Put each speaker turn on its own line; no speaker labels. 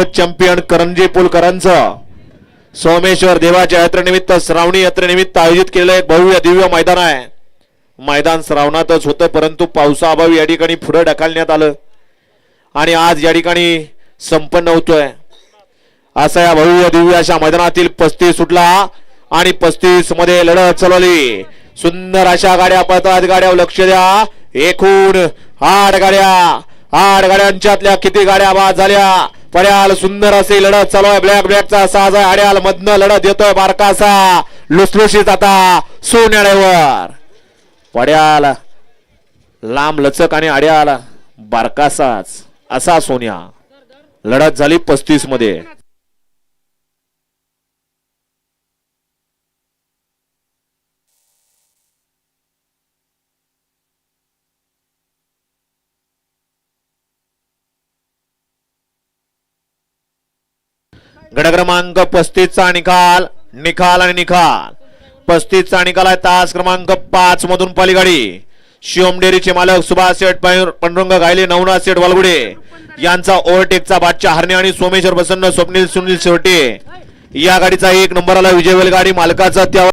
Champion Karanji पुलकरांचं. सोमेश्वर देवाच्या यात्रेनिमित्त श्रावणी यात्रेनिमित्त आयोजित केलेलं एक भव्य दिव्य मैदान आहे. मैदान श्रावणातच होतं परंतु पावसाअभावी या ठिकाणी पुढे ढकलण्यात आलं. आणि आज या ठिकाणी संपन्न होतोय. असा या भव्य दिव्य अशा मैदानातील पस्तीस सुटला आणि पस्तीसमध्ये लढत चालवली. सुंदर अशा गाड्या पळतात गाड्या लक्ष द्या. एकूण आठ गाड्या. आठ गाड्यांच्यातल्या किती गाड्या बाद झाल्या? पर्याल सुंदर असे लढत चालू आहे. ब्लॅक ब्लॅकचा साज आहे. अड्याल मधनं लढत येतोय बारकासा. लुसलुशीत आता सोन्याळ्यावर पड्याल लांब लचक आणि आड्याल बारकासाच. असा सोन्या. लढत झाली पस्तीसमध्ये गड क्रमांक पस्तीसचा निकाल निकाल आणि निकाल. पस्तीसचा निकाल आहे तास क्रमांक पाच मधून पलीगाडी. शिवमडेरीचे मालक सुभाष शेठ पंडुरंग घायले गायले नवनाथ शेठ वालगुडे. यांचा ओव्हरटेकचा बादशाह हरणे आणि सोमेश्वर प्रसन्न स्वप्नील सुनील शेवटे. या गाडीचा एक नंबर आला विजय गाडी मालकाचा त्या